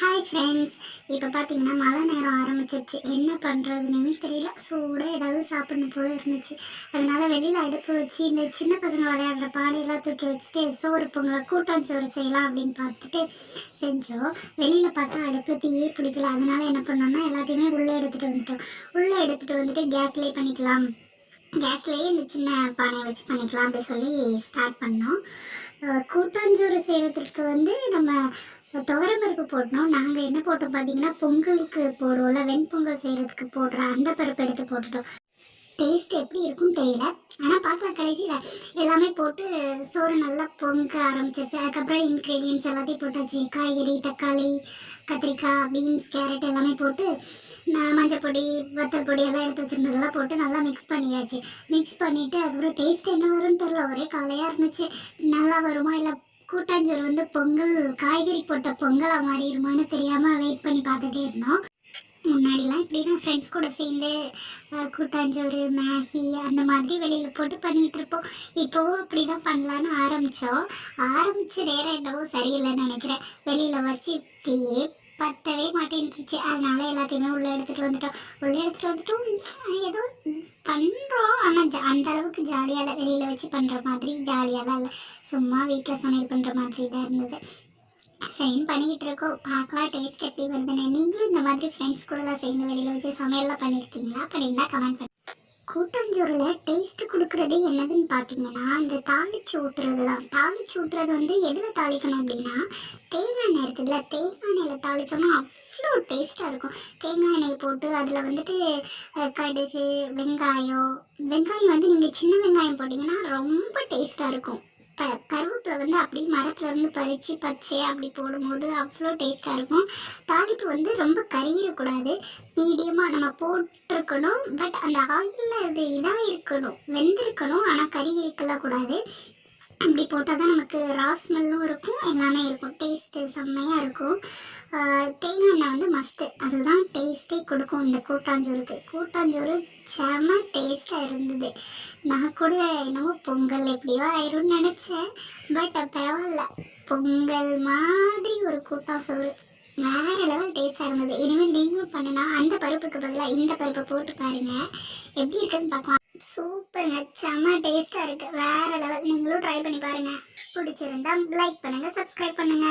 Hi friends இப்போ பார்த்தீங்கன்னா மழை நேரம் ஆரம்பிச்சிருச்சு. என்ன பண்ணுறதுன்னு தெரியல. சூடாக ஏதாவது சாப்பிடணும் போல இருந்துச்சு. அதனால வெளியில் அடுப்பு வச்சு இந்த சின்ன பசங்க விளையாடுற பானையெல்லாம் தூக்கி வச்சுட்டு சோறு பொங்கலை கூட்டாஞ்சோறு செய்யலாம் அப்படின்னு பார்த்துட்டு செஞ்சோம். வெளியில் பார்த்தா அடுப்பு தீயே பிடிக்கல. அதனால என்ன பண்ணோம்னா எல்லாத்தையுமே உள்ளே எடுத்துகிட்டு வந்துட்டோம். உள்ளே எடுத்துகிட்டு வந்துட்டு கேஸ்லேயே பண்ணிக்கலாம். கேஸ்லேயே இந்த சின்ன பானையை வச்சு பண்ணிக்கலாம் அப்படின்னு சொல்லி ஸ்டார்ட் பண்ணோம். கூட்டாஞ்சோறு செய்கிறதுக்கு வந்து நம்ம துவரம்பருப்பு போட்டோம் நாங்கள் என்ன போட்டோம் பார்த்தீங்கன்னா பொங்கலுக்கு போடுவோம்ல வெண்பொங்கல் செய்கிறதுக்கு போடுற அந்த பருப்பு எடுத்து போட்டுட்டோம். டேஸ்ட் எப்படி இருக்கும்னு தெரியல. ஆனால் பார்க்கலாம் கடைசியில் எல்லாமே போட்டு சோறு நல்லா பொங்க ஆரம்பிச்சிருச்சு. அதுக்கப்புறம் இன்க்ரீடியன்ஸ் எல்லாத்தையும் போட்டாச்சு. காய்கறி தக்காளி கத்திரிக்காய் பீன்ஸ் கேரட் எல்லாமே போட்டு நான் மஞ்சள் பொடி வத்தல் பொடி எல்லாம் எடுத்து வச்சுருந்ததெல்லாம் போட்டு நல்லா மிக்ஸ் பண்ணியாச்சு. மிக்ஸ் பண்ணிவிட்டு அதுக்கப்புறம் டேஸ்ட் என்ன வரும்னு தெரில ஒரே கவலையாக இருந்துச்சு. நல்லா வருமா இல்லை கூட்டாஞ்சோறு வந்து பொங்கல் காய்கறி போட்ட பொங்கலாக மாறிடுமான்னு தெரியாமல் வெயிட் பண்ணி பார்த்துட்டே இருந்தோம். முன்னாடிலாம் இப்படி தான் ஃப்ரெண்ட்ஸ் கூட சேர்ந்து கூட்டாஞ்சோறு மேகி அந்த மாதிரி வெளியில் போட்டு பண்ணிகிட்ருப்போம் இப்போவும் அப்படி தான் பண்ணலான்னு ஆரம்பித்தோம் ஆரம்பித்த நேரம் என்னவோ சரியில்லைன்னு நினைக்கிறேன். வெளியில் வச்சு தீயே பத்தவே மாட்டேன்ட்டுருச்சு அதனால எல்லாத்தையுமே உள்ளே எடுத்துகிட்டு வந்துட்டோம். உள்ளே எடுத்துகிட்டு வந்துட்டோம். ஏதோ பண்ணுறோம் ஆனால் ஜா அந்த அளவுக்கு ஜாலியாக இல்லை. வெளியில் வச்சு பண்ணுற மாதிரி ஜாலியாலாம் இல்லை. சும்மா வீட்டில் சமையல் பண்ணுற மாதிரி தான் இருந்தது. சரின்னு பண்ணிக்கிட்டு இருக்கோம். பார்க்கலாம் டேஸ்ட் எப்படி வருதுன்னு. நீங்களும் இந்த மாதிரி ஃப்ரெண்ட்ஸ் கூடலாம் சேர்ந்து வெளியில் வச்சு சமையல்லாம் பண்ணியிருக்கீங்களா? பண்ணியிருந்தா கமெண்ட் பண்ணி கூட்டாஞ்சோறில் டேஸ்ட் கொடுக்குறது என்னதுன்னு பார்த்தீங்கன்னா இந்த தாளிச்சு ஊற்றுறது தான் தாளிச்சு ஊற்றுறது வந்து எதில் தாளிக்கணும் அப்படின்னா தேங்காய் எண்ணெய் இருக்குதுல்ல தேங்காய் எண்ணெயில் தாளிச்சோம்னா அவ்வளோ டேஸ்ட்டாக இருக்கும். தேங்காய் எண்ணெய் போட்டு அதில் வந்துட்டு கடுகு வெங்காயம். வெங்காயம் வந்து நீங்கள் சின்ன வெங்காயம் போட்டிங்கன்னா ரொம்ப டேஸ்ட்டாக இருக்கும். ப கருவேப்பிலை வந்து அப்படியே மரத்துல இருந்து பறித்து பச்சை அப்படி போடும்போது அவ்வளோ டேஸ்ட்டாக இருக்கும். தாளிப்பு வந்து ரொம்ப கறியிடக்கூடாது மீடியமாக நம்ம போட்டிருக்கணும். பட் அந்த ஆயிலில் அது இதாக இருக்கணும். வெந்திருக்கணும். ஆனால் கறி இருக்கலாம் கூடாது அப்படி போட்டால் தான் நமக்கு ரா ஸ்மெல்லும் இருக்கும் எல்லாமே இருக்கும். டேஸ்ட்டு செம்மையாக இருக்கும். தேங்காய் எண்ணெய் வந்து மஸ்ட்டு அதுதான் டேஸ்ட்டே கொடுக்கும் இந்த கூட்டாஞ்சோறுக்கு. கூட்டாஞ்சோறு செம டேஸ்ட்டாக இருந்தது. நான் கூட என்னவோ பொங்கல் எப்படியோ ஆயிரும்னு நினச்சேன். பட் பரவாயில்ல. பொங்கல் மாதிரி ஒரு கூட்டாஞ்சோறு. வேறு லெவல் டேஸ்ட்டாக இருந்தது. இனிமேல் நீங்களும் பண்ணுனா அந்த பருப்புக்கு பதிலாக இந்த பருப்பை போட்டு பாருங்கள் எப்படி இருக்குதுன்னு பார்க்கலாம். சூப்பருங்க செம்ம டேஸ்ட்டாக இருக்கு. வேற லெவல் நீங்களும் ட்ரை பண்ணி பாருங்க. பிடிச்சிருந்தா லைக் பண்ணுங்க சப்ஸ்கிரைப் பண்ணுங்க.